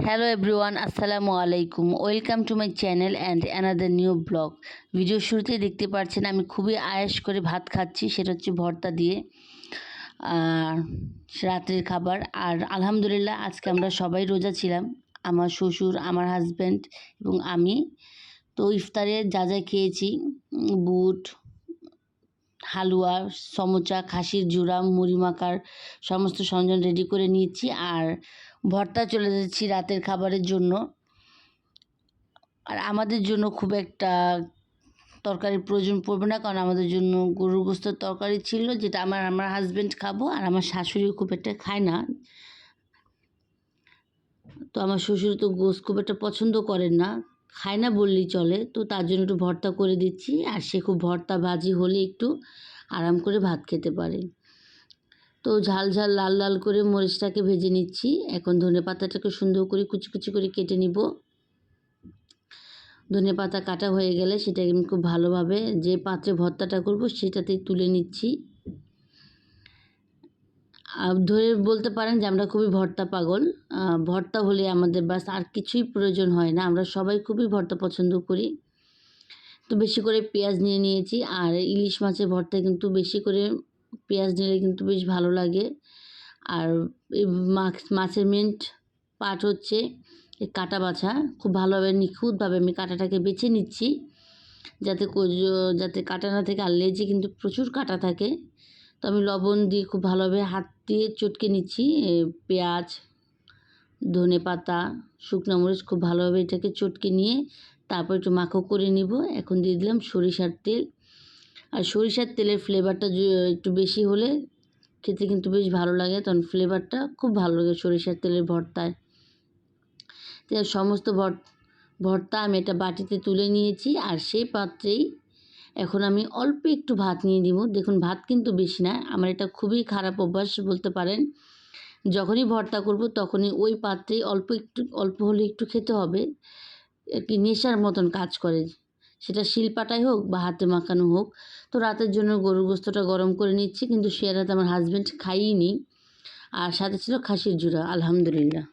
Hello everyone আসসালামু আলাইকুম welcome to my channel and another new blog video শুরুতেই দেখতে পাচ্ছেন, আমি খুবই আয়েস করে ভাত খাচ্ছি, সেটা হচ্ছে ভর্তা দিয়ে, আর রাত্রের খাবার। আর আলহামদুলিল্লাহ, আজকে আমরা সবাই রোজা ছিলাম, আমার শ্বশুর, আমার হাজব্যান্ড এবং আমি। তো ইফতারে যা যা খেয়েছি বুট হালুয়া, সমোচা, খাসির জুড়া মুড়ি মাখার সমস্ত সরঞ্জাম রেডি করে নিয়েছি। আর ভর্তা চলে যাচ্ছি রাতের খাবারের জন্য। আর আমাদের জন্য খুব একটা তরকারির প্রয়োজন পড়বে না, কারণ আমাদের জন্য গরুর গোস্তের তরকারি ছিল, যেটা আমার আমার হাজব্যান্ড খাব, আর আমার শাশুড়িও খুব একটা খায় না। তো আমার শ্বশুর তো গোস খুব একটা পছন্দ করেন না। খায় না বললেই চলে। তো তার জন্য একটু ভর্তা করে দিচ্ছি। আর সে খুব ভর্তা ভাজি হলে একটু আরাম করে ভাত খেতে পারে। তো ঝাল ঝাল, লাল লাল করে মরিচটাকে ভেজে নিচ্ছি। এখন ধনে পাতাটাকে সুন্দর করে কুচি কুচি করে কেটে নিব। ধনে পাতা কাটা হয়ে গেলে সেটাকে আমি খুব ভালোভাবে যে পাত্রে ভর্তাটা করব সেটাতেই তুলে নিচ্ছি। ধরে বলতে পারেন যে আমরা খুবই ভর্তা পাগল। ভর্তা হলে আমাদের বাস আর কিছুই প্রয়োজন হয় না। আমরা সবাই খুবই ভর্তা পছন্দ করি। তো বেশি করে পেঁয়াজ নিয়ে নিয়েছি। আর ইলিশ মাছের ভর্তা কিন্তু বেশি করে পেঁয়াজ নিলে কিন্তু বেশ ভালো লাগে। আর এই মাছ, মাছের মেন্ট পার্ট হচ্ছে কাটা বাছা। খুব ভালোভাবে নিখুঁতভাবে আমি কাটাটাকে বেছে নিচ্ছি। যাতে যাতে কাটা না থেকে। আর লেজে কিন্তু প্রচুর কাটা থাকে। তো আমি লবণ দিয়ে খুব ভালোভাবে হাত দিয়ে চটকে নিচ্ছি পেঁয়াজ, ধনে পাতা, শুকনো মরিচ খুব ভালোভাবে এটাকে চটকে নিয়ে তারপর একটু মাখো করে নিব। এখন দিয়ে দিলাম সরিষার তেল। আর সরিষার তেলের ফ্লেভারটা একটু বেশি হলে খেতে কিন্তু বেশ ভালো লাগে তখন ফ্লেভারটা খুব ভালো লাগে সরিষার তেলের ভর্তায়। সমস্ত ভর, ভর্তা আমি এটা বাটিতে তুলে নিয়েছি আর সেই পাত্রেই এখন আমি অল্প একটু ভাত নিয়ে দিব দেখুন, ভাত কিন্তু বেশি না, আমার এটা খুবই খারাপ অভ্যাস বলতে পারেন। যখনই ভর্তা করব তখনই ওই পাত্রেই অল্প একটু, অল্প হলে একটু খেতে হবে। আর কি নেশার মতন কাজ করে। সেটা শিলপাটাই হোক বা হাতে মাখানো হোক। তো রাতের জন্য গরুর গোস্তটা গরম করে নিচ্ছি, কিন্তু সে রাতে আমার হাজব্যান্ড খাইনি আর সাথে ছিল খাসির জুড়া আলহামদুলিল্লাহ।